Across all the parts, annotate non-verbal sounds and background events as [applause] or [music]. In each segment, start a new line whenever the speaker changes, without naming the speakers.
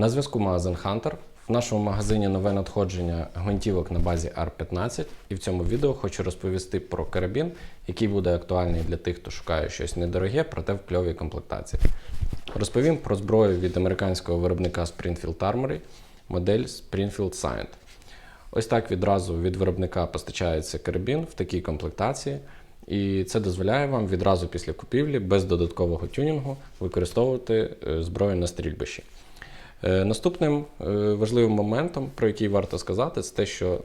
На зв'язку магазин Hunter. В нашому магазині нове надходження гвинтівок на базі R15. І в цьому відео хочу розповісти про карабін, який буде актуальний для тих, хто шукає щось недороге, проте в кльовій комплектації. Розповім про зброю від американського виробника Springfield Armory, модель Springfield Scient. Ось так відразу від виробника постачається карабін в такій комплектації. І це дозволяє вам відразу після купівлі без додаткового тюнінгу використовувати е, зброю на стрільбищі. Е, Наступним е, важливим моментом, про який варто сказати, це те, що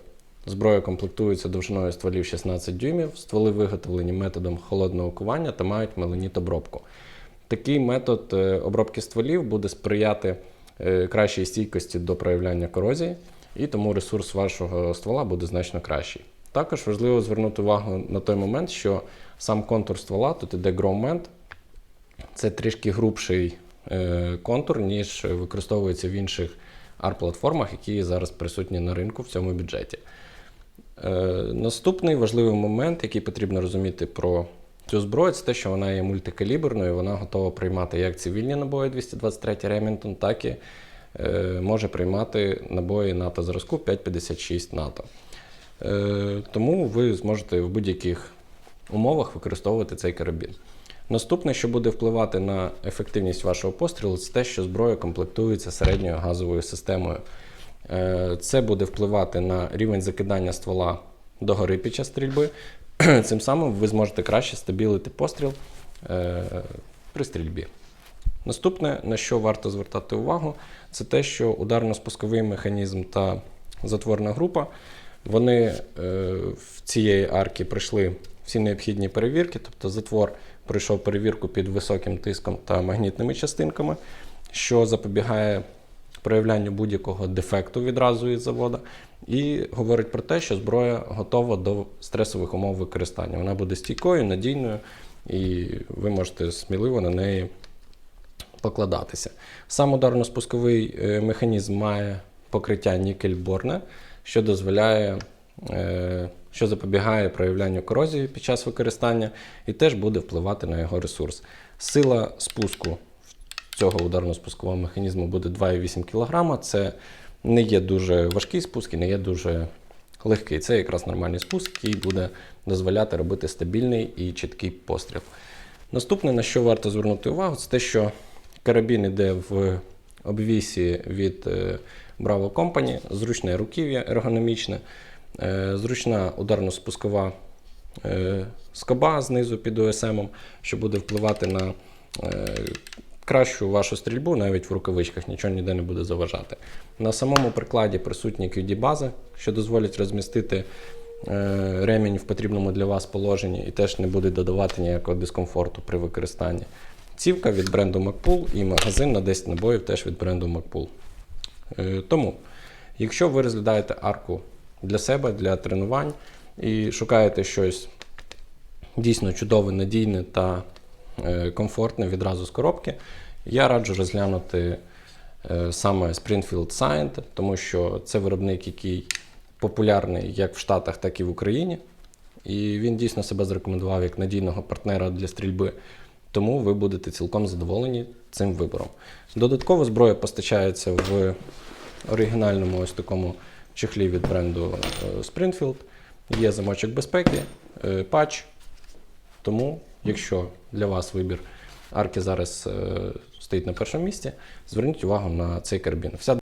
зброя комплектується довжиною стволів 16 дюймів, стволи виготовлені методом холодного кування та мають меленіт-обробку. Такий метод е, обробки стволів буде сприяти кращій стійкості до проявляння корозії, і тому ресурс вашого ствола буде значно кращий. Також важливо звернути увагу на той момент, що сам контур ствола тут іде гроумент, це трішки грубший контур, ніж використовується в інших AR-платформах, які зараз присутні на ринку в цьому бюджеті. Е, наступний важливий момент, який потрібно розуміти про цю зброю, це те, що вона є мультикаліберною, вона готова приймати як цивільні набої 223 Remington, так і е, може приймати набої НАТО зразку 5,56 НАТО. Е, тому ви зможете в будь-яких умовах використовувати цей карабін. Наступне, що буде впливати на ефективність вашого пострілу, це те, що зброя комплектується середньою газовою системою. Е, Це буде впливати на рівень закидання ствола догори під час стрільби. [clears throat] Цим самим ви зможете краще стабілити постріл е, при стрільбі. Наступне, на що варто звертати увагу, це те, що ударно-спусковий механізм та затворна група вони е, в цієї арки пройшли всі необхідні перевірки, тобто затвор пройшов перевірку під високим тиском та магнітними частинками, що запобігає проявлянню будь-якого дефекту відразу із заводу, і говорить про те, що зброя готова до стресових умов використання. Вона буде стійкою, надійною, і ви можете сміливо на неї покладатися. Сам ударно-спусковий е, механізм має покриття нікель-борне, що дозволяє, е, що запобігає проявлянню корозії під час використання і теж буде впливати на його ресурс. Сила спуску цього ударно-спускового механізму буде 2,8 кг. Це не є дуже важкий спуск і не є дуже легкий. Це якраз нормальний спуск, який буде дозволяти робити стабільний і чіткий постріл. Наступне, на що варто звернути увагу, це те, що карабін іде в обвісі від е, Bravo Company, зручне руків'я ергономічне, зручна ударно-спускова е, скоба знизу під ОСМ, що буде впливати на е, кращу вашу стрільбу, навіть в рукавичках нічого ніде не буде заважати. На самому прикладі присутні QD-бази, що дозволять розмістити е, ремінь в потрібному для вас положенні і теж не буде додавати ніякого дискомфорту при використанні. Цівка від бренду MacPool і магазин на 10 набоїв теж від бренду MacPool. Е, Тому, якщо ви розглядаєте арку для себе, для тренувань і шукаєте щось дійсно чудове, надійне та е, комфортне відразу з коробки, я раджу розглянути е, саме Springfield Scient, тому що це виробник, який популярний як в Штатах, так і в Україні. І він дійсно себе зарекомендував як надійного партнера для стрільби. Тому ви будете цілком задоволені цим вибором. Додатково зброя постачається в оригінальному ось такому чехлі від бренду е, Springfield. Є замочок безпеки, е, патч. Тому, якщо для вас вибір арки зараз е, стоїть на першому місці, зверніть увагу на цей карабін. Вся